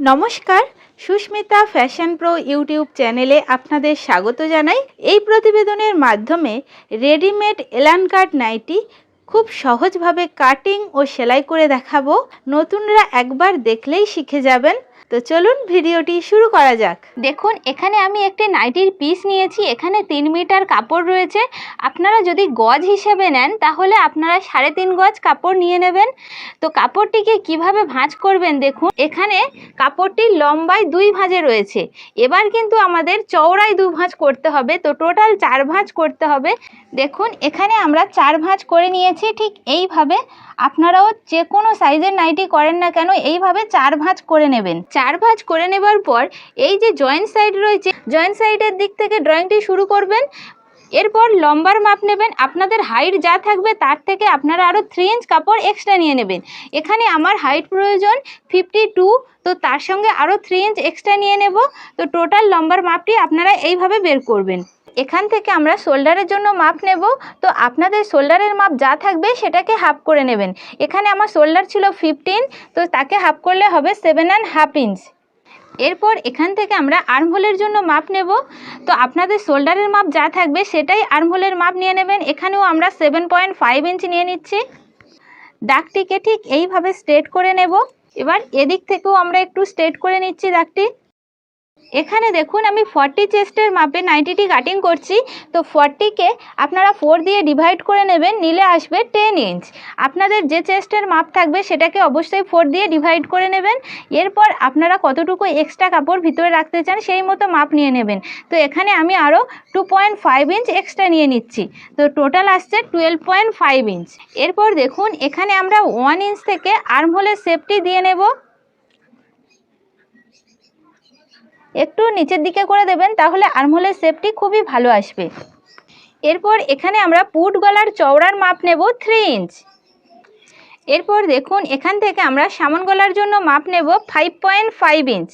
নমস্কার, Susmita fashion pro YouTube চ্যানেলে আপনাদের স্বাগত জানাই। এই প্রতিবেদনের মাধ্যমে রেডিমেড এলান কাট নাইটি খুব সহজভাবে কাটিং ও সেলাই করে দেখাবো। নতুনরা একবার দেখলেই শিখে যাবেন। তো চলুন ভিডিওটি শুরু করা যাক। দেখুন, এখানে আমি একটি নাইটির পিস নিয়েছি, এখানে তিন মিটার কাপড় রয়েছে। আপনারা যদি গজ হিসেবে নেন, তাহলে আপনারা সাড়ে তিন গজ কাপড় নিয়ে নেবেন। তো কাপড়টিকে কীভাবে ভাঁজ করবেন দেখুন, এখানে কাপড়টি লম্বায় দুই ভাঁজে রয়েছে। এবার কিন্তু আমাদের চওড়ায় দু ভাঁজ করতে হবে, তো টোটাল চার ভাঁজ করতে হবে। দেখুন, এখানে আমরা চার ভাঁজ করে নিয়েছি, ঠিক এইভাবে। আপনারাও যে কোনো সাইজের নাইটি করেন না কেন, এইভাবে চার ভাঁজ করে নেবেন। চার ভাঁজ করে নেবার পর এই যে জয়েন্ট সাইড রয়েছে জয়েন্ট সাইডের দিক থেকে ড্রয়িংটি শুরু করবেন। এরপর লম্বার মাপ নেবেন। আপনাদের হাইট যা থাকবে তার থেকে আপনারা আরও থ্রি ইঞ্চ কাপড় এক্সট্রা নিয়ে নেবেন। এখানে আমার হাইট প্রয়োজন ফিফটি টু তো তার সঙ্গে আরও থ্রি ইঞ্চ এক্সট্রা নিয়ে নেব। তো টোটাল লম্বার মাপটি আপনারা এইভাবে বের করবেন। এখান থেকে আমরা শোল্ডারের জন্য মাপ নেব। তো আপনাদের শোল্ডারের মাপ যা থাকবে সেটাকে হাফ করে নেবেন। এখানে আমার শোল্ডার ছিল ফিফটিন তো তাকে হাফ করলে হবে সেভেন অ্যান্ড হাফ ইঞ্চ এরপর এখান থেকে আমরা আর্মহোলের জন্য মাপ নেব। তো আপনাদের শোল্ডারের মাপ যা থাকবে সেটাই আর্মহোলের মাপ নিয়ে নেবেন। এখানেও আমরা সেভেন পয়েন্ট ফাইভ ইঞ্চ নিয়ে নিচ্ছি। দাগটিকে ঠিক এইভাবে স্ট্রেট করে নেব। এবার এদিক থেকেও আমরা একটু স্ট্রেট করে নিচ্ছি দাগটি। এখানে দেখুন, আমি ফর্টি চেস্টের মাপে নাইনটিটি কাটিং করছি। তো ফর্টিকে আপনারা ফোর দিয়ে ডিভাইড করে নেবেন, নিলে আসবে টেন ইঞ্চ আপনাদের যে চেস্টের মাপ থাকবে, সেটাকে অবশ্যই ফোর দিয়ে ডিভাইড করে নেবেন। এরপর আপনারা কতটুকু এক্সট্রা কাপড় ভিতরে রাখতে চান, সেই মতো মাপ নিয়ে নেবেন। তো এখানে আমি আরও two point five inch extra নিয়ে নিচ্ছি। তো টোটাল আসছে টুয়েলভ পয়েন্ট ফাইভ ইঞ্চ এরপর দেখুন, এখানে আমরা ওয়ান ইঞ্চ থেকে আর্মহোলের সেফটি দিয়ে নেব। একটু নিচের দিকে করে দেবেন, তাহলে আর্মহোলের শেপটি খুবই ভালো আসবে। এরপর এখানে আমরা পুট গলার চওড়ার মাপ নেব থ্রি ইঞ্চ এরপর দেখুন, এখান থেকে আমরা সামন গলার জন্য মাপ নেব ফাইভ পয়েন্ট ফাইভ ইঞ্চ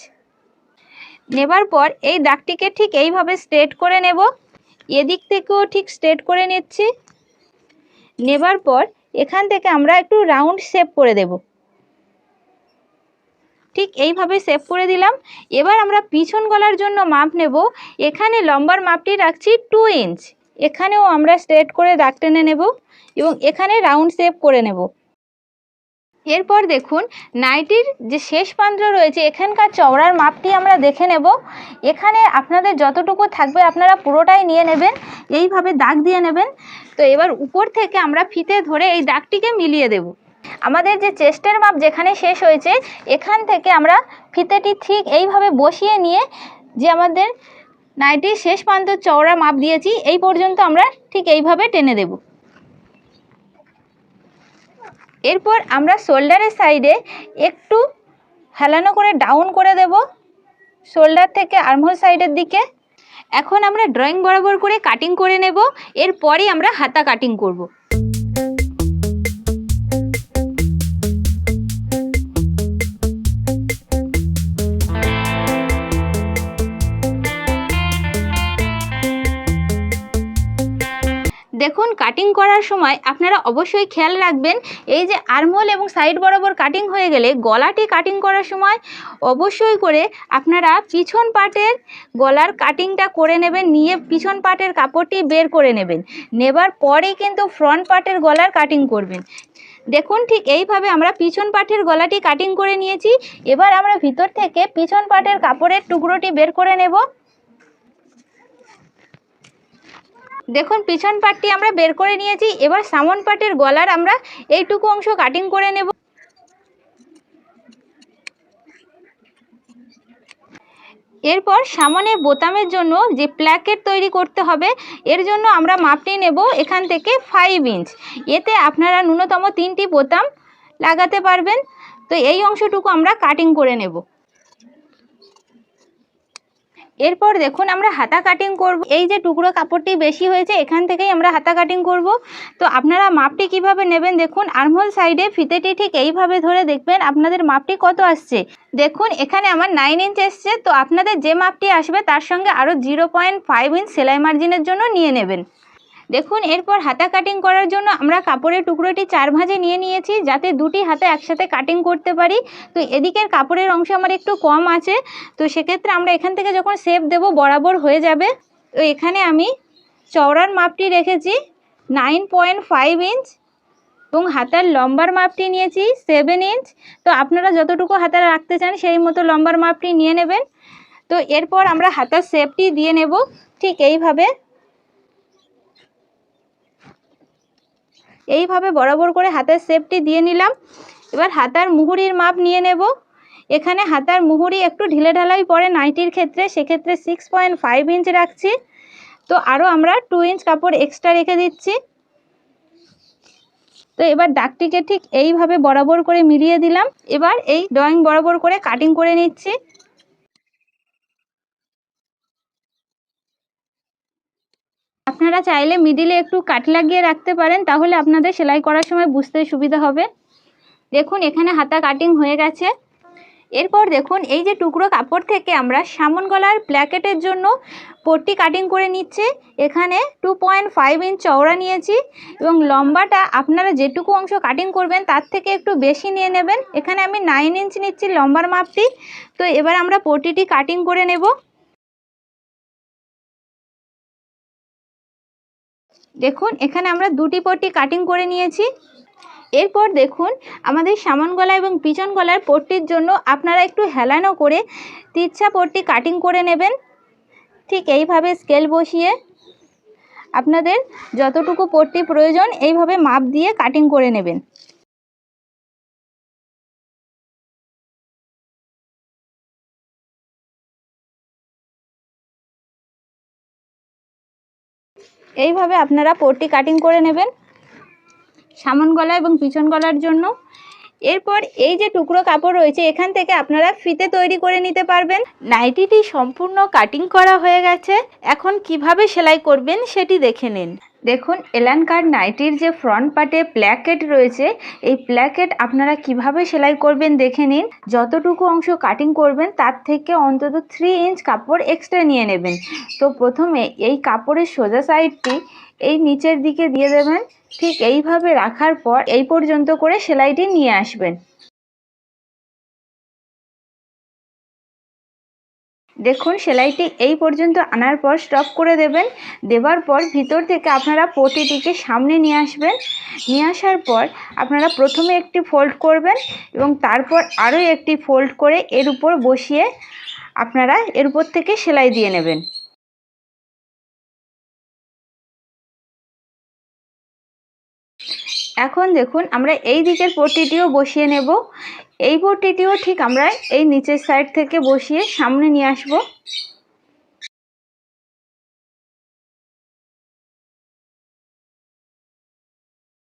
নেবার পর এই দাগটিকে ঠিক এইভাবে স্ট্রেট করে নেব। এদিক থেকেও ঠিক স্ট্রেট করে নিচ্ছি। নেবার পর এখান থেকে আমরা একটু রাউন্ড শেপ করে দেবো। ঠিক এইভাবে সেভ করে দিলাম। এবার আমরা পিছন গলার জন্য মাপ নেব। এখানে লম্বার মাপটি রাখছি টু ইঞ্চ এখানেও আমরা স্ট্রেট করে দাগ টেনে নেব এবং এখানে রাউন্ড শেপ করে নেব। এরপর দেখুন নাইটির যে শেষ প্রান্ত রয়েছে, এখানকার চওড়ার মাপটি আমরা দেখে নেব। এখানে আপনাদের যতটুকু থাকবে আপনারা পুরোটাই নিয়ে নেবেন, এইভাবে দাগ দিয়ে নেবেন। তো এবার উপর থেকে আমরা ফিতে ধরে এই দাগটিকে মিলিয়ে দেবো। আমাদের যে চেস্টের মাপ যেখানে শেষ হয়েছে, এখান থেকে আমরা ফিতেটি ঠিক এইভাবে বসিয়ে নিয়ে যে আমাদের নাইটির শেষ প্রান্ত চওড়া মাপ দিয়েছি, এই পর্যন্ত আমরা ঠিক এইভাবে টেনে দেব। এরপর আমরা শোল্ডারের সাইডে একটু হেলানো করে ডাউন করে দেব। শোল্ডার থেকে আর্মহোল সাইডের দিকে। এখন আমরা ড্রয়িং বরাবর করে কাটিং করে নেব। এরপরই আমরা হাতা কাটিং করব। দেখুন কাটিং করার সময় আপনারা অবশ্যই খেয়াল রাখবেন, এই যে আর্মহোল এবং সাইড বরাবর কাটিং হয়ে গেলে গলাটি কাটিং করার সময় অবশ্যই করে আপনারা পিছন পাটের গলার কাটিংটা করে নেবেন, নিয়ে পিছন পাটের কাপড়টি বের করে নেবেন। নেবার পরেই কিন্তু ফ্রন্ট পাটের গলার কাটিং করবেন। দেখুন, ঠিক এইভাবে আমরা পিছন পাটের গলাটি কাটিং করে নিয়েছি। এবার আমরা ভিতর থেকে পিছন পাটের কাপড়ের টুকরোটি বের করে নেব। দেখুন, পিছন পাটটি আমরা বের করে নিয়েছি। এবার সামন পাটের গলার আমরা এইটুকু অংশ কাটিং করে নেব। এরপর সামনে বোতামের জন্য যে প্ল্যাকেট তৈরি করতে হবে, এর জন্য আমরা মাপটি নেব এখান থেকে ফাইভ ইঞ্চ এতে আপনারা ন্যূনতম তিনটি বোতাম লাগাতে পারবেন। তো এই অংশটুকু আমরা কাটিং করে নেব। এরপর দেখুন আমরা হাতা কাটিং করব। এই যে টুকরো কাপড়টি বেশি হয়েছে, এখান থেকেই আমরা হাতা কাটিং করব। তো আপনারা মাপটি কীভাবে নেবেন দেখুন, আর্মহোল সাইডে ফিতেটি ঠিক এইভাবে ধরে দেখবেন আপনাদের মাপটি কত আসছে। দেখুন, এখানে আমার নাইন ইঞ্চ এসছে, তো আপনাদের যে মাপটি আসবে তার সঙ্গে আরও জিরো পয়েন্ট ফাইভ ইঞ্চ সেলাই মার্জিনের জন্য নিয়ে নেবেন। দেখুন, এরপর হাতা কাটিং করার জন্য আমরা কাপড়ের টুকরোটি চার ভাঁজে নিয়ে নিয়েছি যাতে দুটি হাতে একসাথে কাটিং করতে পারি। তো এদিকের কাপড়ের অংশ আমার একটু কম আছে। তো সেক্ষেত্রে আমরা এখান থেকে যখন শেপ দেব, বরাবর হয়ে যাবে। তো এখানে আমি চওড়ার মাপটি রেখেছি নাইন পয়েন্ট ফাইভ ইঞ্চ এবং হাতার লম্বার মাপটি নিয়েছি সেভেন ইঞ্চ তো আপনারা যতটুকু হাতা রাখতে চান, সেই মতো লম্বার মাপটি নিয়ে নেবেন। তো এরপর আমরা হাতার শেপটি দিয়ে নেব। ঠিক এইভাবে এইভাবে বরাবর করে হাতের শেপটি দিয়ে নিলাম। এবার হাতার মুহুরির মাপ নিয়ে নেব। এখানে হাতার মুহুরি একটু ঢিলে ঢালাই পড়ে নাইটির ক্ষেত্রে, সেক্ষেত্রে সিক্স পয়েন্ট ফাইভ ইঞ্চ রাখছি। তো আরও আমরা টু ইঞ্চ কাপড় এক্সট্রা রেখে দিচ্ছি। তো এবার দাগটিকে ঠিক এইভাবে বরাবর করে মিলিয়ে দিলাম। এবার এই ড্রয়িং বরাবর করে কাটিং করে নিচ্ছি। আপনারা চাইলে মিডিলে একটু কাট লাগিয়ে রাখতে পারেন, তাহলে আপনাদের সেলাই করার সময় বুঝতে সুবিধা হবে। দেখুন, এখানে হাতা কাটিং হয়ে গেছে। এরপর দেখুন, এই যে টুকরো কাপড় থেকে আমরা সামন গলার প্ল্যাকেটের জন্য পট্টি কাটিং করে নিচ্ছে। এখানে টু পয়েন্ট ফাইভ ইঞ্চ চওড়া নিয়েছি এবং লম্বাটা আপনারা যেটুকু অংশ কাটিং করবেন, তার থেকে একটু বেশি নিয়ে নেবেন। এখানে আমি নাইন ইঞ্চ নিচ্ছি লম্বার মাপটি। তো এবার আমরা পট্টিটি কাটিং করে নেব। দেখুন, এখানে আমরা দুটি পট্টি কাটিং করে নিয়েছি। এরপর দেখুন, আমাদের সামন গলা এবং পিছন গলার পট্টির জন্য আপনারা একটু হেলানো করে তিরছা পট্টি কাটিং করে নেবেন। ঠিক এইভাবে স্কেল বসিয়ে আপনাদের যতটুকু পট্টি প্রয়োজন, এইভাবে মাপ দিয়ে কাটিং করে নেবেন। এইভাবে আপনারা পট্টি কাটিং করে নেবেন, সামন গলা এবং পিছন গলার জন্য। এরপর এই যে টুকরো কাপড় রয়েছে, এখান থেকে আপনারা ফিতে তৈরি করে নিতে পারবেন। নাইটিটি সম্পূর্ণ কাটিং করা হয়ে গেছে। এখন কীভাবে সেলাই করবেন সেটি দেখে নিন। দেখুন এলান কার্ড নাইটির যে ফ্রন্ট পার্টে প্ল্যাকেট রয়েছে, এই প্ল্যাকেট আপনারা কীভাবে সেলাই করবেন দেখে নিন। যতটুকু অংশ কাটিং করবেন, তার থেকে অন্তত থ্রি ইঞ্চ কাপড় এক্সট্রা নিয়ে নেবেন। তো প্রথমে এই কাপড়ের সোজা সাইডটি এই নিচের দিকে দিয়ে দেবেন। ঠিক এইভাবে রাখার পর এই পর্যন্ত করে সেলাইটি নিয়ে আসবেন। দেখুন, সেলাইটি এই পর্যন্ত আনার পর স্টপ করে দেবেন। দেওয়ার পর ভিতর থেকে আপনারা পটিটিকে সামনে নিয়ে আসবেন। নিয়ে আসার পর আপনারা প্রথমে একটি ফোল্ড করবেন এবং তারপর আরও একটি ফোল্ড করে এর উপর বসিয়ে আপনারা এর উপর থেকে সেলাই দিয়ে নেবেন। এখন দেখুন, আমরা এই দিকের পট্টিটিও বসিয়ে নেব। এই পট্টিটিও ঠিক আমরা এই নিচের সাইড থেকে বসিয়ে সামনে নিয়ে আসব।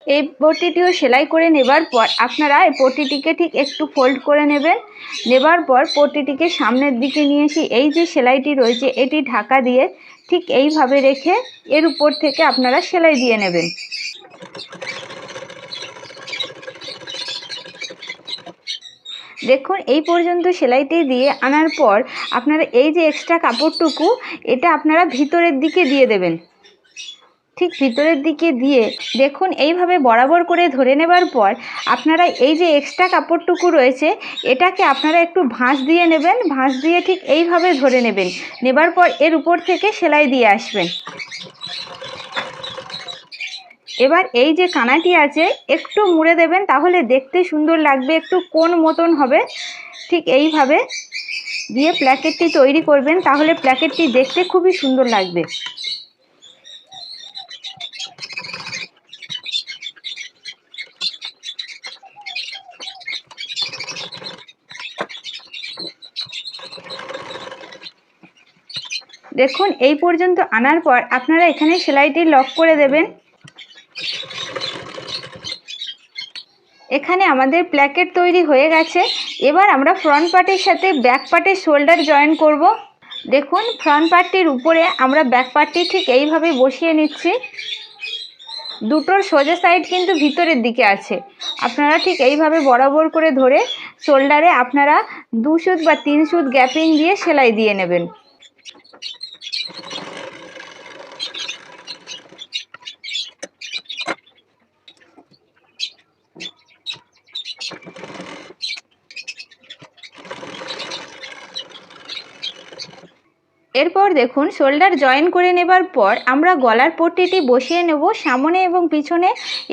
এই পট্টিটিও সেলাই করে নেবার পর আপনারা এই পট্টিটিকে ঠিক একটু ফোল্ড করে নেবেন। নেবার পর পট্টিটিকে সামনের দিকে নিয়ে এসে এই যে সেলাইটি রয়েছে, এটি ঢাকা দিয়ে ঠিক এইভাবে রেখে এর উপর থেকে আপনারা সেলাই দিয়ে নেবেন। দেখুন, এই পর্যন্ত সেলাইটি দিয়ে আনার পর আপনারা এই যে এক্সট্রা কাপড়টুকু, এটা আপনারা ভিতরের দিকে দিয়ে দেবেন। ঠিক ভিতরের দিকে দিয়ে দেখুন, এইভাবে বরাবর করে ধরে নেবার পর আপনারা এই যে এক্সট্রা কাপড়টুকু রয়েছে, এটাকে আপনারা একটু ভাঁজ দিয়ে নেবেন, ভাঁজ দিয়ে ঠিক এইভাবে ধরে নেবেন। নেবার পর এর উপর থেকে সেলাই দিয়ে আসবেন। এবার এই যে কানাটি আছে, একটু মুড়ে দেবেন, তাহলে দেখতে সুন্দর লাগবে, একটু কোন মতন হবে, ঠিক এইভাবে দিয়ে প্ল্যাকেটটি তৈরি করবেন, তাহলে প্ল্যাকেটটি দেখতে খুবই সুন্দর লাগবে। দেখুন, এই পর্যন্ত আনার পর আপনারা এখানে সেলাইটি লক করে দেবেন। এখানে আমাদের প্ল্যাকেট তৈরি হয়ে গেছে। এবার আমরা ফ্রন্ট পার্টের সাথে ব্যাক পার্টের শোল্ডার জয়েন করব। দেখুন ফ্রন্ট পার্টটির উপরে আমরা ব্যাক পার্টটি ঠিক এইভাবে বসিয়ে নিচ্ছি। দুটোর সোজা সাইড কিন্তু ভিতরের দিকে আছে। আপনারা ঠিক এইভাবে বরাবর করে ধরে শোল্ডারে আপনারা দু সুত বা তিন সুত গ্যাপিং দিয়ে সেলাই দিয়ে নেবেন। এরপর দেখুন, শোল্ডার জয়েন করে নেবার পর আমরা গলার পট্টিটি বসিয়ে নেব সামনে এবং পিছনে।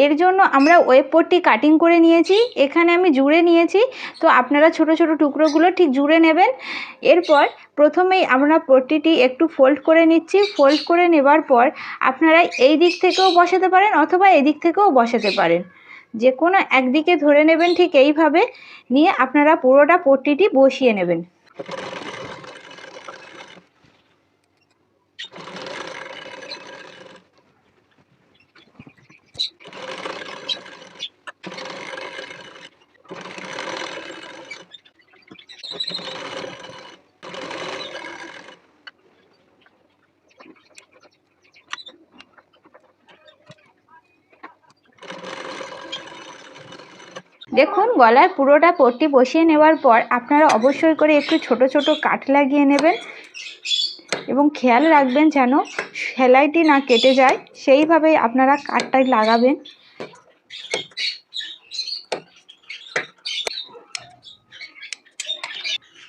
এর জন্য আমরা ওয়েব পট্টি কাটিং করে নিয়েছি, এখানে আমি জুড়ে নিয়েছি। তো আপনারা ছোট ছোট টুকরোগুলো ঠিক জুড়ে নেবেন। এরপর প্রথমেই আমরা পট্টিটি একটু ফোল্ড করে নিচ্ছি। ফোল্ড করে নেবার পর আপনারা এই দিক থেকেও বসাতে পারেন অথবা এই দিক থেকেও বসাতে পারেন। যে কোনো একদিকে ধরে নেবেন ঠিক এইভাবে। নিয়ে আপনারা পুরোটা পট্টিটি বসিয়ে নেবেন। দেখুন গলার পুরোটা পট্টি বসিয়ে নেওয়ার পর আপনারা অবশ্যই করে একটু ছোট ছোট কাট লাগিয়ে নেবেন এবং খেয়াল রাখবেন যেন সেলাইটি না কেটে যায়। সেইভাবেই আপনারা কাটটাই লাগাবেন।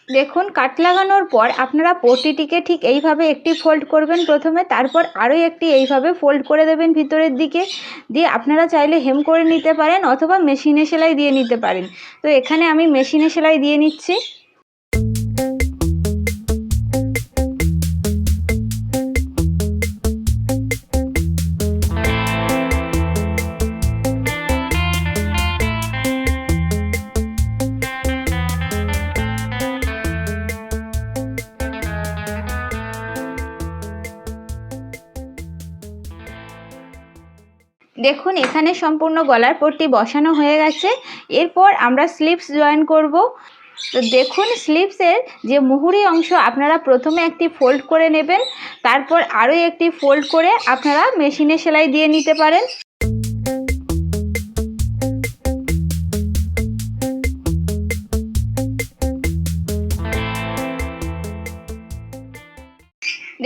দেখুন কাট লাগানোর পর আপনারা পটিটিকে ঠিক এইভাবে একটি ফোল্ড করবেন প্রথমে, তারপর আরও একটি এইভাবে ফোল্ড করে দেবেন ভিতরের দিকে। দিয়ে আপনারা চাইলে হেম করে নিতে পারেন অথবা মেশিনে সেলাই দিয়ে নিতে পারেন। তো এখানে আমি মেশিনে সেলাই দিয়ে নিচ্ছি। দেখুন, এখানে সম্পূর্ণ গলার পট্টি বসানো হয়ে গেছে। এরপর আমরা স্লিপস জয়েন করব। তো দেখুন স্লিপসের যে মুহুরি অংশ, আপনারা প্রথমে একটি ফোল্ড করে নেবেন। তারপর আরও একটি ফোল্ড করে আপনারা মেশিনে সেলাই দিয়ে নিতে পারেন।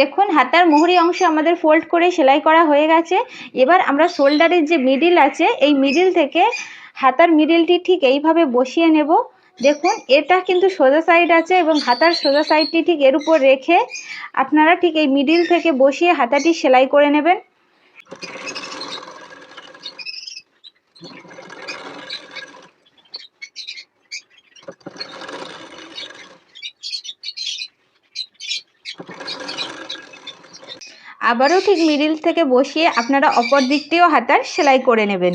দেখুন, হাতার মুহুরি অংশ আমাদের ফোল্ড করে সেলাই করা হয়ে গেছে। এবার আমরা শোল্ডারের যে মিডিল আছে, এই মিডিল থেকে হাতার মিডিলটি ঠিক এইভাবে বসিয়ে নেব। দেখুন, এটা কিন্তু সোজা সাইড আছে এবং হাতার সোজা সাইডটি ঠিক এর উপর রেখে আপনারা ঠিক এই মিডিল থেকে বসিয়ে হাতাটি সেলাই করে নেবেন। আবারও ঠিক মিডিল থেকে বসিয়ে আপনারা অপর দিকটিও হাতার সেলাই করে নেবেন।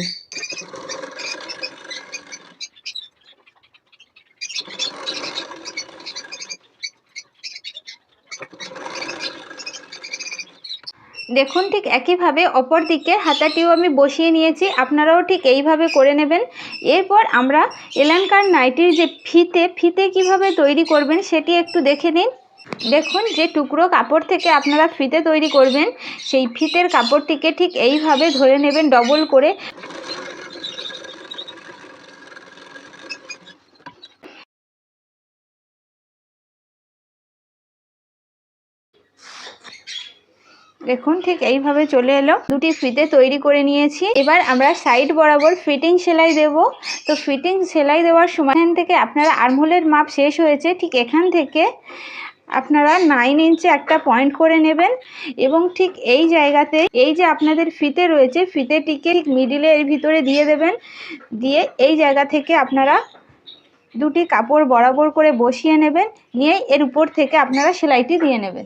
দেখুন ঠিক একইভাবে অপর দিকে হাতাটিও আমি বসিয়ে নিয়েছি, আপনারাও ঠিক এইভাবে করে নেবেন। এরপর আমরা এলানকার নাইটির যে ফিতে ফিতে কীভাবে তৈরি করবেন সেটি একটু দেখে নিন। দেখুন যে টুকরো কাপড় থেকে আপনারা ফিতে তৈরি করবেন, সেই ফিতের কাপড়টিকে ঠিক এইভাবে ধরে নেবেন ডবল করে। দেখুন ঠিক এইভাবে চলে এলো। দুটি ফিতে তৈরি করে নিয়েছি। এবার আমরা সাইড বরাবর ফিটিং সেলাই দেব। তো ফিটিং সেলাই দেওয়ার সময় থেকে আপনারা আর্মহোলের মাপ শেষ হয়েছে। ঠিক এখান থেকে আপনারা নাইন ইঞ্চে একটা পয়েন্ট করে নেবেন এবং ঠিক এই জায়গাতে এই যে আপনাদের ফিতে রয়েছে, ফিতেটিকে ঠিক মিডিলে এর ভিতরে দিয়ে দেবেন। দিয়ে এই জায়গা থেকে আপনারা দুটি কাপড় বরাবর করে বসিয়ে নেবেন। নিয়ে এর উপর থেকে আপনারা সেলাইটি দিয়ে নেবেন।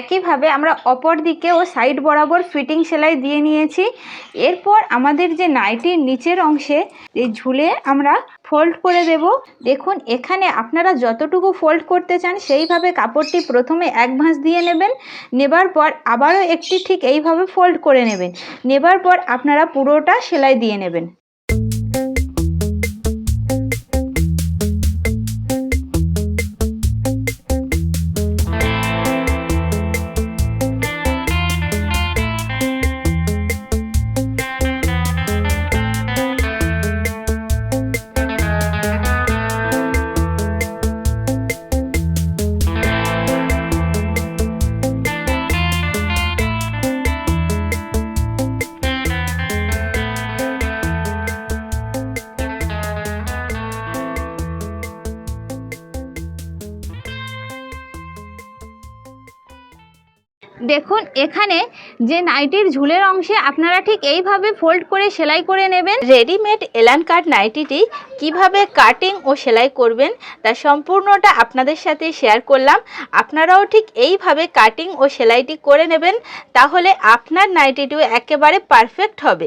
একইভাবে আমরা অপর দিকে ও সাইড বরাবর ফিটিং সেলাই দিয়ে নিয়েছি। এরপর আমাদের যে নাইটির নিচের অংশে এই ঝুলে আমরা ফোল্ড করে দেব। দেখুন, এখানে আপনারা যতটুকু ফোল্ড করতে চান সেইভাবে কাপড়টি প্রথমে এক ভাঁজ দিয়ে নেবেন। নেবার পর আবারও একটি ঠিক এইভাবে ফোল্ড করে নেবেন। নেবার পর আপনারা পুরোটা সেলাই দিয়ে নেবেন। দেখুন, এখানে যে নাইটির ঝুলের অংশে আপনারা ঠিক এইভাবে ফোল্ড করে সেলাই করে নেবেন। রেডিমেড এলান কাট নাইটিটি কীভাবে কাটিং ও সেলাই করবেন, তা সম্পূর্ণটা আপনাদের সাথে শেয়ার করলাম। আপনারাও ঠিক এইভাবে কাটিং ও সেলাইটি করে নেবেন, তাহলে আপনার নাইটিটিও একেবারে পারফেক্ট হবে।